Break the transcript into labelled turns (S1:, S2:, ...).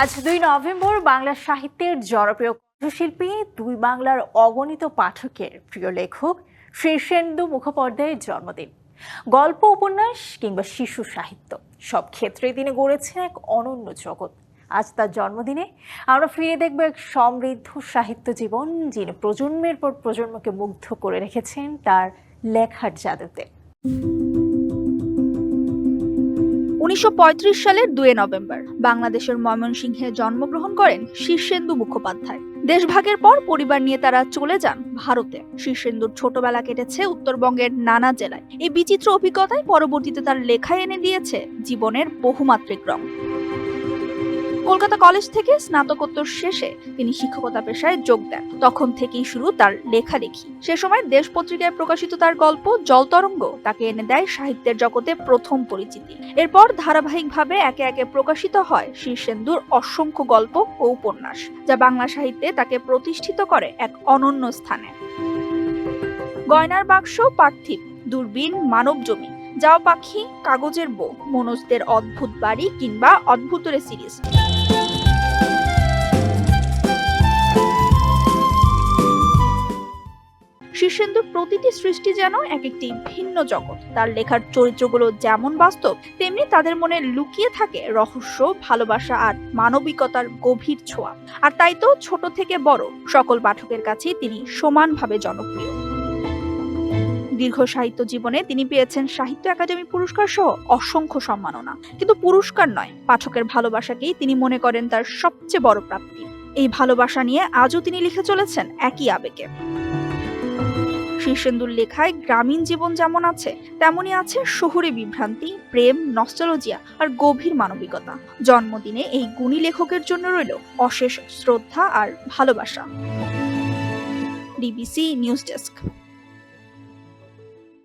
S1: আজ দুই নভেম্বর বাংলা সাহিত্যের জনপ্রিয় কণ্ঠশিল্পী, দুই বাংলার অগণিত পাঠকের প্রিয় লেখক শীর্ষেন্দু মুখোপাধ্যায়ের জন্মদিন। গল্প, উপন্যাস কিংবা শিশু সাহিত্য, সব ক্ষেত্রেই তিনি গড়েছেন এক অনন্য জগৎ। আজ তার জন্মদিনে আমরা ফিরে দেখব এক সমৃদ্ধ সাহিত্য জীবন, যিনি প্রজন্মের পর প্রজন্মকে মুগ্ধ করে রেখেছেন তার লেখার জাদুতে।
S2: উনিশশো পঁয়ত্রিশ সালের দুয়ে নভেম্বর, বাংলাদেশের ময়মনসিংহে জন্মগ্রহণ করেন শীর্ষেন্দু মুখোপাধ্যায়। দেশভাগের পর পরিবার নিয়ে তারা চলে যান ভারতে। শীর্ষেন্দুর ছোটবেলা কেটেছে উত্তরবঙ্গের নানা জেলায়। এই বিচিত্র অভিজ্ঞতায় পরবর্তীতে তার লেখায় এনে দিয়েছে জীবনের বহুমাত্রিক রং। কলকাতা কলেজ থেকে স্নাতকোত্তর শেষে তিনি শিক্ষকতা পেশায় যোগ দেন। তখন থেকেই শুরু তার লেখালেখি। সে সময় দেশ পত্রিকায় প্রকাশিত তার গল্প জলতরঙ্গ তাকে এনে দেয় সাহিত্যের জগতে প্রথম পরিচিতি। এরপর ধারাবাহিকভাবে একে একে প্রকাশিত হয় শীর্ষেন্দুর অসংখ্য গল্প ও উপন্যাস, যা বাংলা সাহিত্যে তাকে প্রতিষ্ঠিত করে এক অনন্য স্থানে। গয়নার বাক্স, পার্থিব, দূরবীন, মানব জমি, যাও পাখি, কাগজের বউ মনোজদের অদ্ভুত বাড়ি কিংবা অদ্ভুতরে সিরিজ। শীর্ষেন্দুর প্রতিটি সৃষ্টি যেন এক একটি ভিন্ন জগৎ। তার লেখার চরিত্রগুলো যেমন বাস্তব, তেমনি তাদের মনে লুকিয়ে থাকে রহস্য, ভালোবাসা আর মানবিকতার গভীর ছোঁয়া। আর তাই তো ছোট থেকে বড় সকল পাঠকের কাছেই তিনি সমানভাবে জনপ্রিয়। দীর্ঘ সাহিত্য জীবনে তিনি পেয়েছেন সাহিত্য একাডেমি পুরস্কার সহ অসংখ্য সম্মাননা। কিন্তু পুরস্কার নয়, পাঠকের ভালোবাসাকেই তিনি মনে করেন তার সবচেয়ে বড় প্রাপ্তি। এই ভালোবাসা নিয়ে আজও তিনি লিখে চলেছেন একই আবেগে। শীর্ষেন্দুর লেখায় গ্রামীণ জীবন যেমন আছে তেমনই আছে শহুরে বিভ্রান্তি, প্রেম, নস্টালজিয়া আর গভীর মানবিকতা। জন্মদিনে এই গুণী লেখকের জন্য রইল অশেষ শ্রদ্ধা আর ভালোবাসা। DBC news desk.